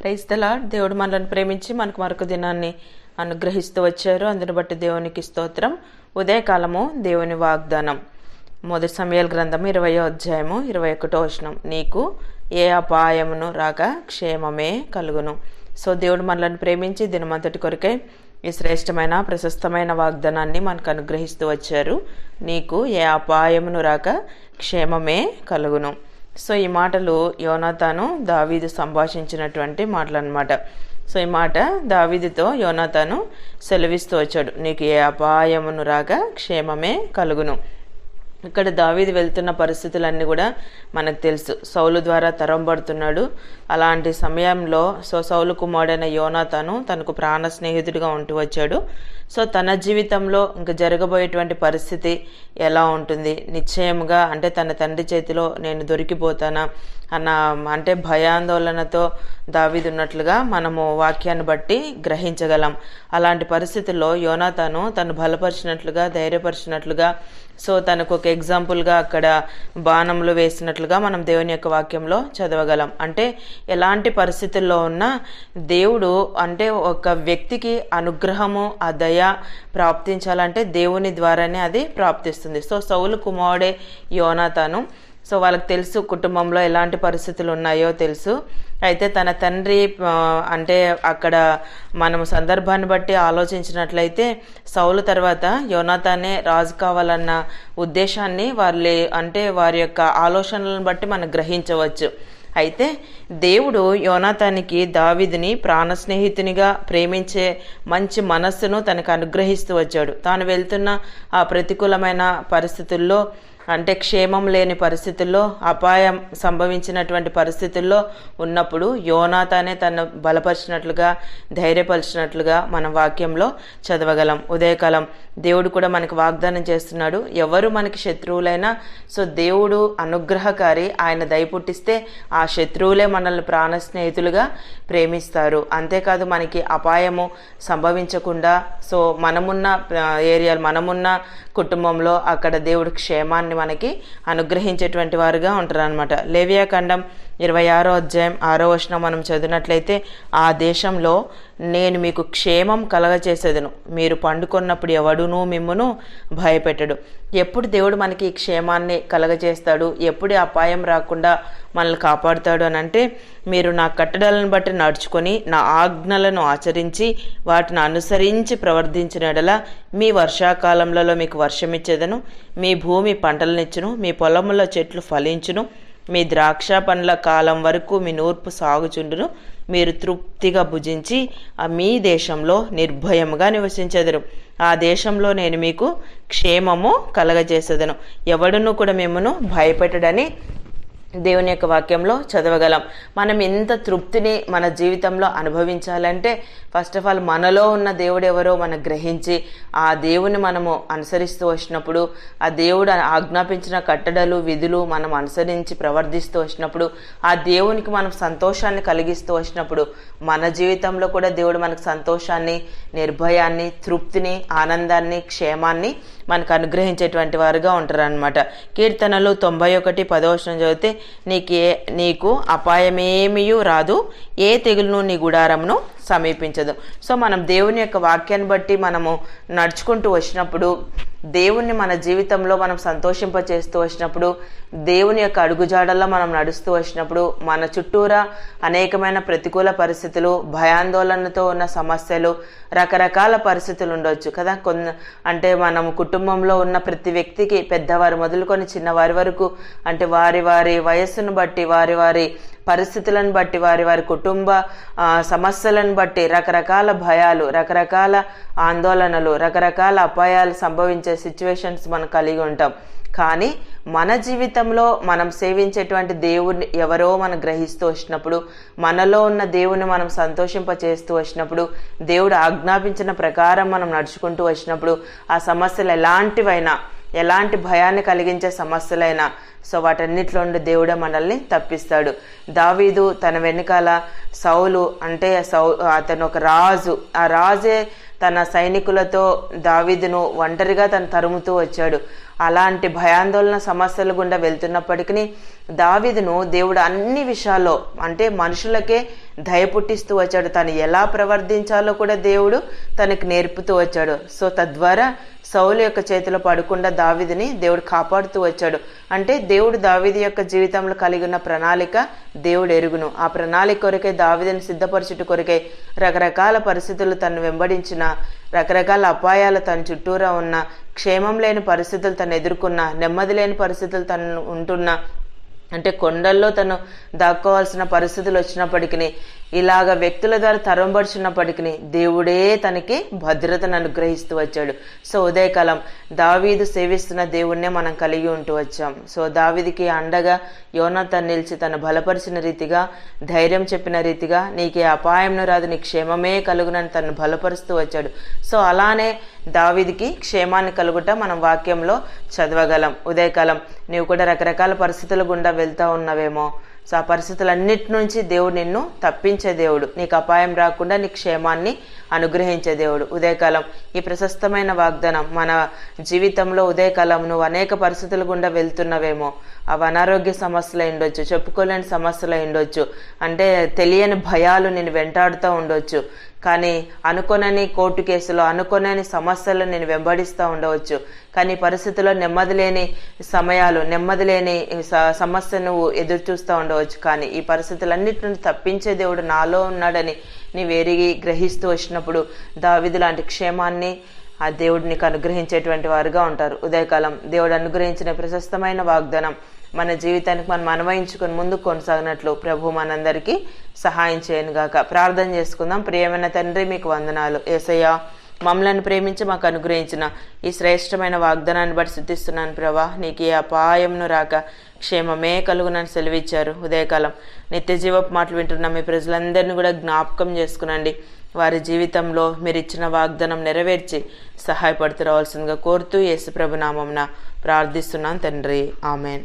క్రైస్తలా దేవుడు మనల్ని ప్రేమించి మనకు మరొక దినాన్ని అనుగ్రహిస్తూ వచ్చారు. అందుని బట్టి దేవునికి స్తోత్రం. ఉదయకాలము దేవుని వాగ్దానం. మొదటి సమయాల గ్రంథం ఇరవయో అధ్యాయము ఇరవై ఒకటో వచనం. నీకు ఏ అపాయమును రాక క్షేమమే కలుగును. సో దేవుడు మనల్ని ప్రేమించి దినమంతటి కొరకై ఈ శ్రేష్టమైన ప్రశస్తమైన వాగ్దానాన్ని మనకు అనుగ్రహిస్తూ వచ్చారు. నీకు ఏ అపాయమును రాక క్షేమమే కలుగును. సో ఈ మాటలు యోనాతాను దావీదు సంభాషించినటువంటి మాటలు అనమాట సో ఈ మాట దావీదుతో యోనాతాను సెలవిస్తూ వచ్చాడు. నీకు ఏ అపాయమును రాక క్షేమమే కలుగును. ఇక్కడ దావీదు వెళ్తున్న పరిస్థితులన్నీ కూడా మనకు తెలుసు. సౌలు ద్వారా తరంబడుతున్నాడు. అలాంటి సమయంలో సో సౌలు కుమారుడైన యోనాతను తనకు ప్రాణ స్నేహితుడిగా ఉంటూ వచ్చాడు. సో తన జీవితంలో ఇంకా జరగబోయేటువంటి పరిస్థితి ఎలా ఉంటుంది? నిశ్చయంగా అంటే తన తండ్రి చేతిలో నేను దొరికిపోతానా అన్న అంటే భయాందోళనతో దావీదు ఉన్నట్లుగా మనము వాక్యాన్ని బట్టి గ్రహించగలం. అలాంటి పరిస్థితుల్లో యోనాతను తను బలపరిచినట్లుగా ధైర్యపరిచినట్లుగా సో తనకు ఒక ఎగ్జాంపుల్గా అక్కడ బాణంలో వేసినట్లుగా మనం దేవుని యొక్క వాక్యంలో చదవగలం. అంటే ఎలాంటి పరిస్థితుల్లో ఉన్నా దేవుడు అంటే ఒక వ్యక్తికి అనుగ్రహము ఆ దయ ప్రాప్తించాలంటే దేవుని ద్వారానే అది ప్రాప్తిస్తుంది. సో సౌలు కుమారుడే యోనాతాను. సో వాళ్ళకి తెలుసు కుటుంబంలో ఎలాంటి పరిస్థితులు ఉన్నాయో తెలుసు. అయితే తన తండ్రి అంటే అక్కడ మనం సందర్భాన్ని బట్టి ఆలోచించినట్లయితే సౌలు తర్వాత యోనాథానే రాజు కావాలన్న ఉద్దేశాన్ని వాళ్ళ అంటే వారి యొక్క ఆలోచనలను బట్టి మనం గ్రహించవచ్చు. అయితే దేవుడు యోనాథానికి దావిదిని ప్రాణ స్నేహితునిగా ప్రేమించే మంచి మనస్సును తనకు అనుగ్రహిస్తూ వచ్చాడు. తాను వెళ్తున్న ఆ ప్రతికూలమైన పరిస్థితుల్లో అంటే క్షేమం లేని పరిస్థితుల్లో అపాయం సంభవించినటువంటి పరిస్థితుల్లో ఉన్నప్పుడు యోనాతానే తను బలపరిచినట్లుగా ధైర్యపరిచినట్లుగా మన వాక్యంలో చదవగలం. ఉదయకాలం దేవుడు కూడా మనకు వాగ్దానం చేస్తున్నాడు ఎవరు మనకి శత్రువులైనా సో దేవుడు అనుగ్రహకారి ఆయన దయ పుట్టిస్తే ఆ శత్రువులే మనల్ని ప్రాణ స్నేహితులుగా ప్రేమిస్తారు. అంతేకాదు మనకి అపాయము సంభవించకుండా సో మనమున్న ఏరియాలు మనమున్న కుటుంబంలో అక్కడ దేవుడు క్షేమాన్ని మనకి అనుగ్రహించేటువంటి వారుగా ఉంటారు అనమాట లేవియాఖండం ఇరవై ఆరో అధ్యాయం ఆరో వచనం మనం చదివినట్లయితే ఆ దేశంలో నేను మీకు క్షేమం కలగచేసేదను. మీరు పండుకున్నప్పుడు ఎవడునూ మిమ్మును భయపెట్టడు. ఎప్పుడు దేవుడు మనకి క్షేమాన్ని కలగచేస్తాడు ఎప్పుడు అపాయం రాకుండా మనల్ని కాపాడుతాడు? అని అంటే మీరు నా కట్టడలను బట్టి నడుచుకొని నా ఆజ్ఞలను ఆచరించి వాటిని అనుసరించి ప్రవర్తించిన ఎడల మీ వర్షాకాలంలో మీకు వర్షం ఇచ్చేదను మీ భూమి పంటలనిచ్చును. మీ పొలముల చెట్లు ఫలించును. మీ ద్రాక్ష పండ్ల కాలం వరకు మీ నూర్పు సాగుచుండును. మీరు తృప్తిగా భుజించి ఆ మీ దేశంలో నిర్భయముగా నివసించెదరు. ఆ దేశంలో నేను మీకు క్షేమము కలగజేసేదను. ఎవడును కూడా మిమ్మను భయపెట్టడని దేవుని యొక్క వాక్యంలో చదవగలం. మనం ఎంత తృప్తిని మన జీవితంలో అనుభవించాలంటే ఫస్ట్ ఆఫ్ ఆల్ మనలో ఉన్న దేవుడు ఎవరో మనం గ్రహించి ఆ దేవుని మనము అనుసరిస్తూ వచ్చినప్పుడు ఆ దేవుడు ఆజ్ఞాపించిన కట్టడలు విధులు మనం అనుసరించి ప్రవర్తిస్తూ వచ్చినప్పుడు ఆ దేవునికి మనం సంతోషాన్ని కలిగిస్తూ వచ్చినప్పుడు మన జీవితంలో కూడా దేవుడు మనకు సంతోషాన్ని నిర్భయాన్ని తృప్తిని ఆనందాన్ని క్షేమాన్ని మనకు అనుగ్రహించేటువంటి వారుగా ఉంటారనమాట కీర్తనలు తొంభై ఒకటి పదవచనం చదివితే నీకే నీకు అపాయమేమీ రాదు. ఏ తెగులును నీ గుడారమును సమీపించదు. సో మనం దేవుని యొక్క వాక్యాన్ని బట్టి మనము నడుచుకుంటూ వచ్చినప్పుడు దేవుణ్ణి మన జీవితంలో మనం సంతోషింపచేస్తూ వచ్చినప్పుడు దేవుని యొక్క అడుగుజాడల్లో మనం నడుస్తూ వచ్చినప్పుడు మన చుట్టూరా అనేకమైన ప్రతికూల పరిస్థితులు భయాందోళనతో ఉన్న సమస్యలు రకరకాల పరిస్థితులు ఉండొచ్చు కదా. కొన్న అంటే మనం కుటుంబంలో ఉన్న ప్రతి వ్యక్తికి పెద్దవారు మొదలుకొని చిన్నవారి వరకు అంటే వారి వారి వయస్సును బట్టి వారి వారి పరిస్థితులను బట్టి వారి వారి కుటుంబ సమస్యలను బట్టి రకరకాల భయాలు రకరకాల ఆందోళనలు రకరకాల అపాయాలు సంభవించే సిచ్యువేషన్స్ మనం కలిగి ఉంటాం. కానీ మన జీవితంలో మనం సేవించేటువంటి దేవుని ఎవరో మనం గ్రహిస్తూ వచ్చినప్పుడు మనలో ఉన్న దేవుని మనం సంతోషింప చేస్తూ వచ్చినప్పుడు దేవుడు ఆజ్ఞాపించిన ప్రకారం మనం నడుచుకుంటూ వచ్చినప్పుడు ఆ సమస్యలు ఎలాంటివైనా ఎలాంటి భయాన్ని కలిగించే సమస్యలైనా సో వాటన్నిటిలో నుండి దేవుడే మనల్ని తప్పిస్తాడు. దావీదు తన వెనకాల సౌలు అంటే సౌ అతను ఒక రాజు. ఆ రాజే తన సైనికులతో దావీదును ఒంటరిగా తను తరుముతూ వచ్చాడు. అలాంటి భయాందోళన సమస్యల గుండా వెళ్తున్నప్పటికీ దావిదును దేవుడు అన్ని విషయాల్లో అంటే మనుషులకే దయ పుట్టిస్తూ వచ్చాడు. తను ఎలా ప్రవర్తించాలో కూడా దేవుడు తనకు నేర్పుతూ వచ్చాడు. సో తద్వారా సౌలు యొక్క చేతిలో పడకుండా దావిదిని దేవుడు కాపాడుతూ వచ్చాడు. అంటే దేవుడు దావిది యొక్క జీవితంలో కలిగి ఉన్న ప్రణాళిక దేవుడు ఎరుగును. ఆ ప్రణాళిక కొరకే దావిదిని సిద్ధపరచుట కొరకే రకరకాల పరిస్థితులు తను వెంబడించిన రకరకాల అపాయాలు తన చుట్టూరా ఉన్న క్షేమం లేని పరిస్థితులు తను ఎదుర్కొన్న నెమ్మది లేని పరిస్థితులు తను ఉంటున్న అంటే కొండల్లో తను దాక్కోవాల్సిన పరిస్థితులు వచ్చినప్పటికీ ఇలాగ వ్యక్తుల ద్వారా తరంబడుచున్నప్పటికీ దేవుడే తనకి భద్రతను అనుగ్రహిస్తూ వచ్చాడు. సో ఉదయకాలం దావీదు సేవిస్తున్న దేవుణ్ణే మనం కలిగి ఉంటూ వచ్చాం. సో దావీదికి అండగా యోనతను నిలిచి తను బలపరిచిన రీతిగా ధైర్యం చెప్పిన రీతిగా నీకే అపాయంను రాదు నీ క్షేమమే కలుగునని తను బలపరుస్తూ వచ్చాడు. సో అలానే దావీదికి క్షేమాన్ని కలుగుట మనం వాక్యంలో చదవగలం. ఉదయకాలం నీవు కూడా రకరకాల పరిస్థితుల గుండా వెళ్తూ ఉన్నవేమో. సో ఆ పరిస్థితులన్నిటి నుంచి దేవుడు నిన్ను తప్పించే దేవుడు. నీకు అపాయం రాకుండా నీ క్షేమాన్ని అనుగ్రహించే దేవుడు. ఉదయకాలం ఈ ప్రశస్తమైన వాగ్దానం మన జీవితంలో ఉదయకాలం నువ్వు అనేక పరిస్థితుల గుండా వెళ్తున్నవేమో. అవి అనారోగ్య సమస్యలు ఉండొచ్చు చెప్పుకోలేని సమస్యలు ఉండొచ్చు అంటే తెలియని భయాలు నేను వెంటాడుతూ ఉండొచ్చు. కానీ అనుకోనని కోర్టు కేసులో అనుకోనని సమస్యలు నేను వెంబడిస్తూ ఉండవచ్చు. కానీ పరిస్థితుల్లో నెమ్మది లేని సమయాలు నెమ్మది లేని సమస్య నువ్వు ఎదురు చూస్తూ ఉండవచ్చు. కానీ ఈ పరిస్థితులన్నిటి నుండి తప్పించే దేవుడు నాలో ఉన్నాడని నీవు ఎరిగి గ్రహిస్తూ వచ్చినప్పుడు దావిధి లాంటి క్షేమాన్ని ఆ దేవుడు నీకు అనుగ్రహించేటువంటి వారుగా ఉంటారు. ఉదయకాలం దేవుడు అనుగ్రహించిన ప్రశస్తమైన వాగ్దానం మన జీవితానికి మనం అనువయించుకుని ముందుకు కొనసాగినట్లు ప్రభు మనందరికీ సహాయం చేయను గాక. ప్రార్థన చేసుకుందాం. ప్రియమైన తండ్రి మీకు వందనాలు. ఏసయ్య మమ్మలను ప్రేమించి మాకు అనుగ్రహించిన ఈ శ్రేష్టమైన వాగ్దానాన్ని బట్టి శుద్ధిస్తున్నాను ప్రభా. నీకు ఏ అపాయంను రాక క్షేమమే కలుగునని సెలవిచ్చారు. ఉదయకాలం నిత్య జీవపు మాటలు వింటున్న మీ ప్రజలందరినీ కూడా జ్ఞాపకం చేసుకునండి. వారి జీవితంలో మీరు ఇచ్చిన వాగ్దానం నెరవేర్చి సహాయపడుతూ రావాల్సిందిగా కోరుతూ యేసుప్రభు నామంన ప్రార్థిస్తున్నాను తండ్రి. ఆమెన్.